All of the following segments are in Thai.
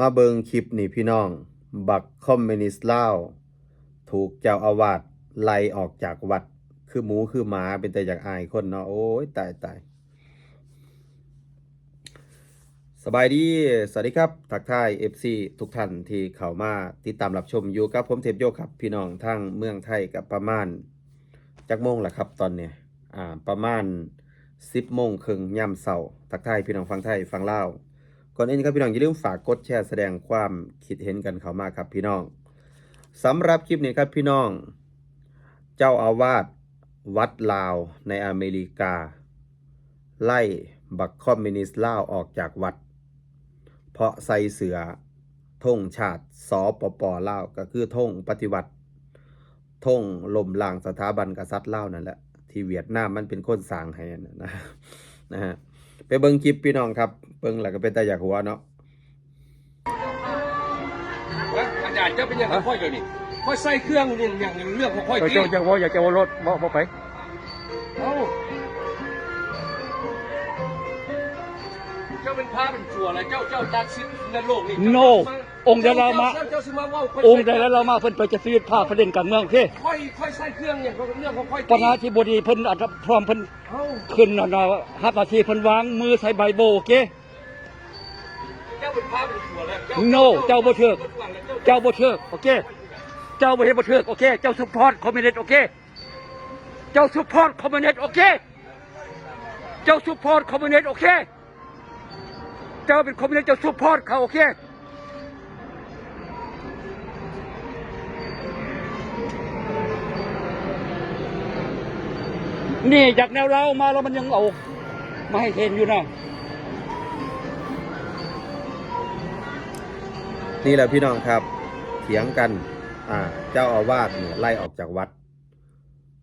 มาเบิงคลิปนี่พี่น้อง บักคอมมิวนิสต์ล่าถูกเจ้าอาวาสไล่ออกจากวัด คือหมูคือหมาเป็นแต่อยากอายคนเนาะโอ้ยตายตายสบายดี สวัสดีครับ ทักทาย FC ทุกท่านที่เข้ามาติดตามรับชมอยู่กับผมเทพโยครับ พี่น้องทั้งเมืองไทยกับประมาณจักโมงแหละครับตอนเนี้ยอ่าประมาณ 10โมงครึ่งย่ำเสาร์ทักทายพี่น้องฟังไทยฟังเล่า ก่อนอื่นครับพี่น้องอย่าลืมฝากกดแชร์แสดงความคิดเห็นกันเขามากครับพี่น้องสำหรับคลิปนี้ครับพี่น้อง เจ้าอาวาสวัดลาวในอเมริกา ไล่บักคอมมิวนิสต์ลาวออกจากวัด เพราะใส่เสือธงชาติสปปลาวก็คือธงปฏิวัติธงลมล้างสถาบันกษัตริย์ลาวนั่นแหละที่เวียดนามมันเป็นคนสร้างให้นะนะฮะ ไปเบิ่งคลิปพี่น้องครับ เบิ่งแล้วก็เป็นตาอยากหัวเนาะนะอาจารย์เจ้าเป็นยังไงค่อยเดี๋ยวนี้ค่อยใส่เครื่องอย่างอย่างเรื่องของค่อยเออตีเจ้าจะว่าอยากจะว่ารถบ่บ่ไป เจ้าเป็นพระเป็นชัวอะไรเจ้าเจ้าตัดสินในโลกนี้โนองค์เดลามาเจ้เจ้าสิมาเว่าค่ยองค์ใดแล้วเรามาเพิ่นไปจะซื้อผ้าประเด็นการเมืองโอเคค่อยค่อยใส่เครื่องอย่างเรื่องของค่อยปนาธิบดีเพิ่นอัดพร้อมเพิ่นเอ้าขึ้นน่ะนะฮับนาทีเพิ่นวางมือใส่ใบโบโอเค เจ้าเป็นพระเป็นชัวแล้ว No เจ้าบ่เชื่อเจ้าเจ้าบ่เชิกโอเค เจ้าบ่เฮ็ดบ่เชิกโอเค เจ้าซัพพอร์ตคอมมิวนิสต์โอเค เจ้าซัพพอร์ตคอมมิวนิสต์โอเค เจ้าซัพพอร์ตคอมมิวนิสต์โอเค เจ้าเป็นคอมมิวนิสต์เจ้าซัพพอร์ตเขาโอเคนี่จากแนวเรามาแล้วมันยังเอามาให้เห็นอยู่นะนี่แหละพี่น้องครับเถียงกัน อ่า เจ้าอาวาสเนี่ยไล่ออกจากวัด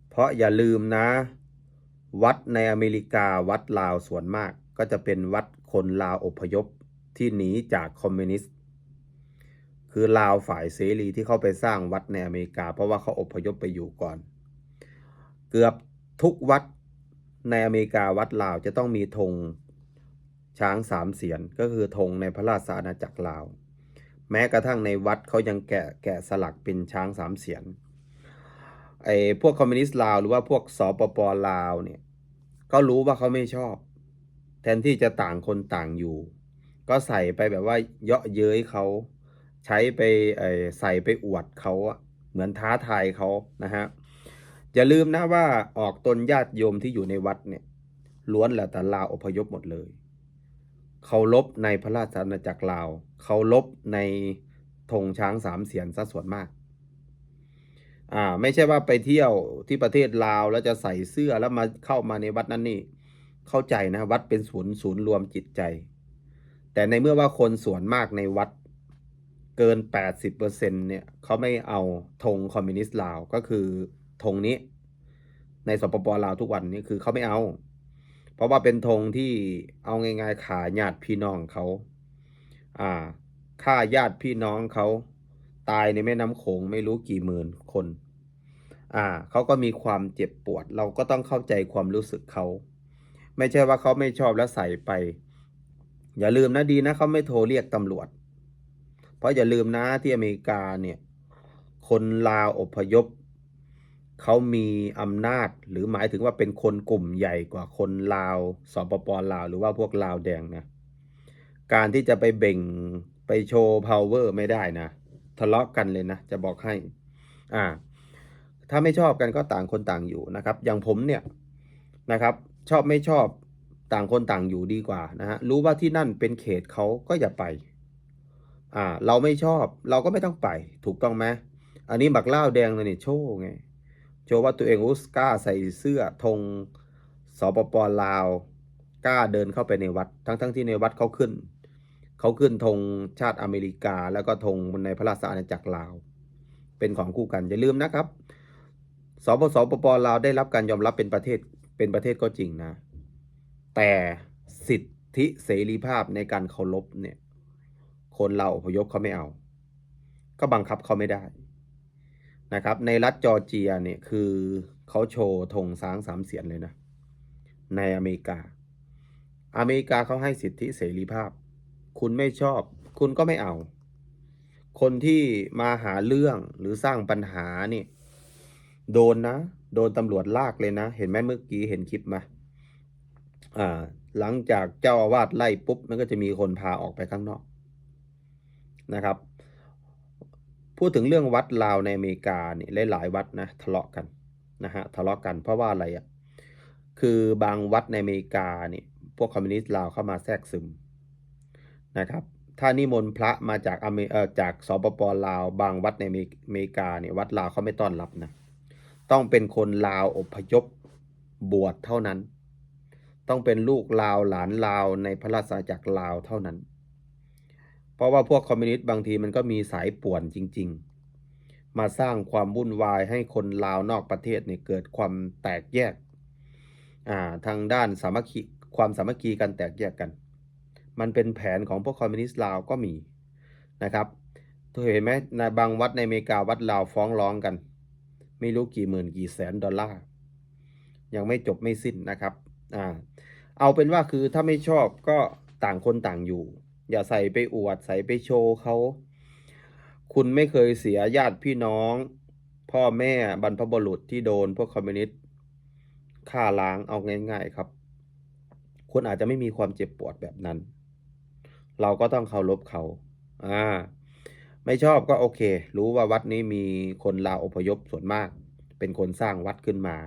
เพราะอย่าลืมนะ วัดในอเมริกาวัดลาวส่วนมาก ก็จะเป็นวัด คนลาวอพยพที่หนีจากคอมมิวนิสต์ คือลาวฝ่ายเสรีที่เข้าไปสร้างวัดในอเมริกา เพราะว่าเขาอพยพไปอยู่ก่อน เกือบทุกวัดในอเมริกาวัดลาวจะต้องมีธงช้างสามเสียนก็คือธงในพระราชอาณาจักรลาว แม้กระทั่งในวัดเขายังแกะแกะสลักเป็นช้างสามเสียนไอ้พวกคอมมิวนิสต์ลาวหรือว่าพวกสปปลาวเนี่ยก็รู้ว่าเขาไม่ชอบ แทนที่จะต่างคนต่างอยู่ ก็ใส่ไปแบบว่าเยาะเย้ยเขาใช้ไปใส่ไปอวดเขาเหมือนท้าทายเขานะฮะอย่าลืมนะว่าออกตนญาติโยมที่อยู่ในวัดเนี่ยล้วนแล้วแต่ลาวอพยพหมดเลยเคารพในพระราชอาณาจักรลาวเคารพในธงช้างสามเสียนซะส่วนมากอ่าไม่ใช่ว่าไปเที่ยวที่ประเทศลาวแล้วจะใส่เสื้อแล้วมาเข้ามาในวัดนั้นนี่ เข้าใจนะวัดเป็นศูนย์ศูนย์รวมจิตใจ แต่ในเมื่อว่าคนส่วนมากในวัดเกิน 80%เนี่ยเขาไม่เอาธงคอมมิวนิสต์ลาวก็คือธงนี้ ในสปปลาวทุกวันนี้คือเขาไม่เอา เพราะว่าเป็นธงที่เอาง่ายๆขาญาติพี่น้องเขาอ่าฆ่าญาติพี่น้องเขาตายในแม่น้ำโขงไม่รู้กี่หมื่นคน อ่าเขาก็มีความเจ็บปวด เราก็ต้องเข้าใจความรู้สึกเขา ไม่ใช่ว่าเขาไม่ชอบแล้วใส่ไป อย่าลืมนะดีนะเขาไม่โทรเรียกตำรวจ เพราะอย่าลืมนะที่อเมริกาเนี่ย คนลาวอพยพเขามีอำนาจหรือหมายถึงว่าเป็นคนกลุ่มใหญ่กว่าคนลาวสปปลาว หรือว่าพวกลาวแดงนะ การที่จะไปเบ่งไปโชว์ power ไม่ได้นะ ทะเลาะกันเลยนะ จะบอกให้ อ่า ถ้าไม่ชอบกันก็ต่างคนต่างอยู่นะครับ อย่างผมเนี่ยนะครับ ชอบไม่ชอบต่างคนต่างอยู่ดีกว่านะฮะรู้ว่าที่นั่นเป็นเขตเขาก็อย่าไปอ่าเราไม่ชอบเราก็ไม่ต้องไป ถูกต้องไหมอันนี้บักเล่าวแดงเลยเนี่ยโชว์ไงโชว์ว่าตัวเองอุสกล้าใส่เสื้อธงสปปลาวกล้าเดินเข้าไปในวัด ทั้งทั้งที่ในวัดเขาขึ้นเขาขึ้นธงชาติอเมริกา แล้วก็ธงในพระราชอาณาจักรลาว เป็นของคู่กันอย่าลืมนะครับสปสปปลาวได้รับการยอมรับเป็นประเทศ เป็นประเทศก็จริงนะ แต่สิทธิเสรีภาพในการเคารพเนี่ย คนเราอพยพเขาไม่เอา ก็บังคับเขาไม่ได้นะครับ ในรัฐจอร์เจียเนี่ยคือเขาโชว์ธงช้างสามเสียนเลยนะ ในอเมริกา อเมริกาเขาให้สิทธิเสรีภาพ คุณไม่ชอบ คุณก็ไม่เอา คนที่มาหาเรื่องหรือสร้างปัญหานี่โดนนะ โดนตำรวจลากเลยนะ เห็นไหมเมื่อกี้เห็นคลิปมาอ่า หลังจากเจ้าอาวาสไล่ปุ๊บ มันก็จะมีคนพาออกไปข้างนอกนะครับ พูดถึงเรื่องวัดลาวในอเมริกาเนี่ยหลายๆวัดนะทะเลาะกันนะฮะทะเลาะกันเพราะว่าอะไรอะคือบางวัดในอเมริกาเนี่ยพวกคอมมิวนิสต์ลาวเข้ามาแทรกซึมนะครับถ้านิมนต์พระมาจากอเมเอ่อจากสปปลาว บางวัดในอเมริกาเนี่ยวัดลาวเขาไม่ต้อนรับนะ ต้องเป็นคนลาวอพยพบวชเท่านั้น ต้องเป็นลูกลาวหลานลาวในพระราชอาณาจักรลาวเท่านั้น เพราะว่าพวกคอมมิวนิสต์บางทีมันก็มีสายป่วนจริง ๆ มาสร้างความวุ่นวายให้คนลาวนอกประเทศเนี่ยเกิดความแตกแยกทางด้านสามัคคีความสามัคคีกันแตกแยกกัน มันเป็นแผนของพวกคอมมิวนิสต์ลาวก็มีนะครับเห็นไหมในบางวัดในอเมริกาวัดลาวฟ้องร้องกัน ไม่รู้กี่หมื่นกี่แสนดอลลาร์ ยังไม่จบไม่สิ้นนะครับอ่าเอาเป็นว่าคือถ้าไม่ชอบก็ต่างคนต่างอยู่ อย่าใส่ไปอวดใส่ไปโชว์เขา คุณไม่เคยเสียญาติพี่น้อง พ่อแม่บรรพบุรุษที่โดนพวกคอมมิวนิสต์ฆ่าล้างเอาง่ายๆครับ คุณอาจจะไม่มีความเจ็บปวดแบบนั้น เราก็ต้องเคารพเขา อ่า ไม่ชอบก็โอเค รู้ว่าวัดนี้มีคนลาวอพยพส่วนมาก เป็นคนสร้างวัดขึ้นมา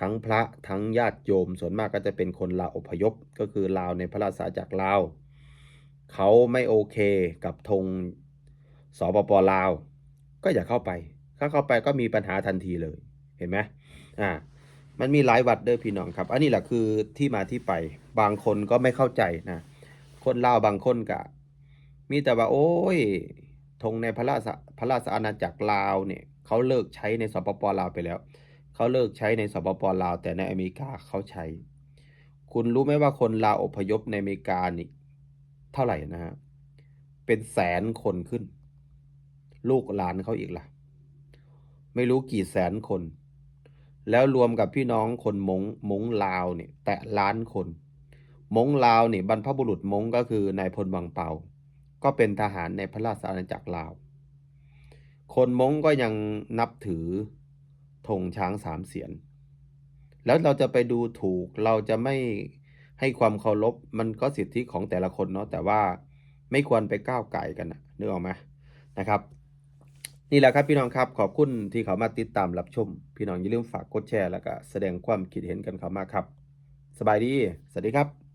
ทั้งพระทั้งญาติโยมส่วนมากก็จะเป็นคนลาวอพยพ ก็คือลาวในพระราชาณากลาวเขาไม่โอเคกับธงสปปลาว ก็อย่าเข้าไป ถ้าเข้าไปก็มีปัญหาทันทีเลยเห็นไหมอ่ามันมีหลายวัดเด้อพี่น้องครับ อันนี้แหละคือที่มาที่ไป บางคนก็ไม่เข้าใจนะ คนลาวบางคนกะ มีแต่ว่า โอ้ย ธงในพระราชพระราชอาณาจักรลาวเนี่ยเขาเลิกใช้ในสปปลาวไปแล้ว เขาเลิกใช้ในสปปลาว แต่ในอเมริกาเขาใช้ คุณรู้ไหมว่าคนลาวอพยพในอเมริกานี่เท่าไหร่นะฮะ เป็นแสนคนขึ้น ลูกหลานเขาอีกล่ะ ไม่รู้กี่แสนคน แล้วรวมกับพี่น้องคนมงมงลาวเนี่ย แตะล้านคน มงลาวเนี่ยบรรพบุรุษมงก็คือนายพลวังเปา ก็เป็นทหารในพระราชอาณาจักรลาว คนม้งก็ยังนับถือธงช้างสามเสียน แล้วเราจะไปดูถูกเราจะไม่ให้ความเคารพมันก็สิทธิของแต่ละคนเนาะแต่ว่าไม่ควรไปก้าวไก่กันนะนึกออกไหมนะครับ นี่แหละครับพี่น้องครับขอบคุณที่เขามาติดตามรับชม พี่น้องอย่าลืมฝากกดแชร์แล้วก็แสดงความคิดเห็นกันเขามาครับ สบายดี สวัสดีครับ